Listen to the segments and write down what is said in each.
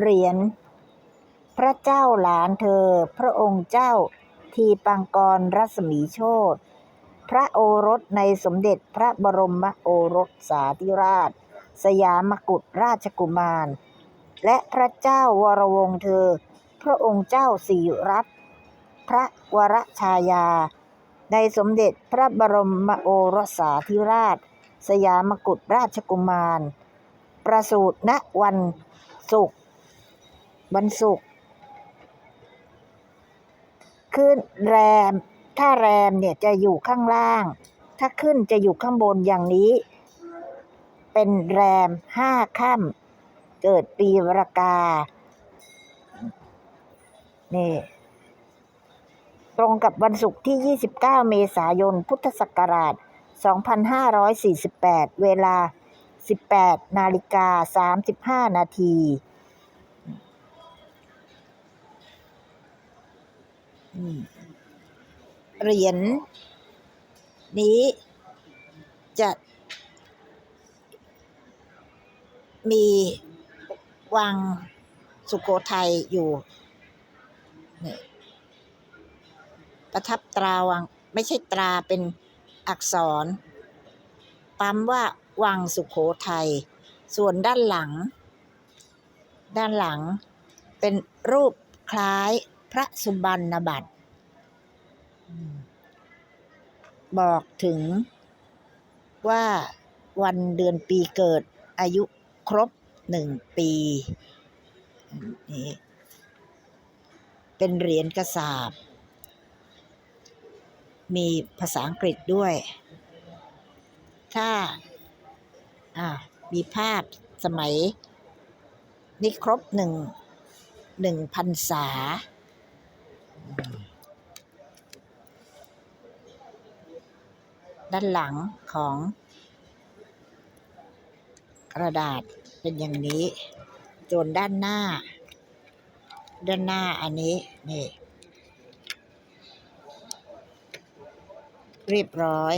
เหรียญพระเจ้าหลานเธอ พระองค์เจ้าทีปังกรรัศมีโชตพระโอรสในสมเด็จพระบรมโอรสสาธิราช สยามกุฎราชกุมาร และพระเจ้าวรวงเธอ พระองค์เจ้าสิรัตน์พระวรชายา ในสมเด็จพระบรมโอรสสาธิราช สยามกุฎราชกุมาร ประสูติณวันศุกร์ วันศุกร์ขึ้นแรม ถ้าแรมเนี่ยจะอยู่ข้างล่าง ถ้าขึ้นจะอยู่ข้างบนอย่างนี้ เป็นแรมห้าค่ำเกิดปีวรากา นี่ ตรงกับวันศุกร์ที่ 29 เมษายน พุทธศักราช 2548 เวลา 18 นาฬิกา 35 นาที เหรียญนี้จะมีวังสุโขทัยอยู่นี่ประทับตราวัง ไม่ใช่ตราเป็นอักษร ปั๊มว่าวังสุโขทัย ส่วนด้านหลัง ด้านหลังเป็นรูปคล้าย พระสุบรรณบัตรบอกถึงว่าวันเดือนปีเกิดอายุครบหนึ่งปีนี่เป็นเหรียญกระสาบ มีภาษาอังกฤษด้วย ถ้าามีภาพสมัย นี่ครบหนึ่งหนึ่งพันษา ด้านหลังของ กระดาษเป็นอย่างนี้จนด้านหน้า ด้านหน้าอันนี้นี่เรียบร้อย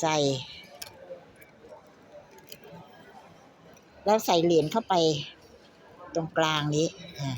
ใส่ แล้วใส่เหรียญเข้าไปตรงกลางนี้อ่า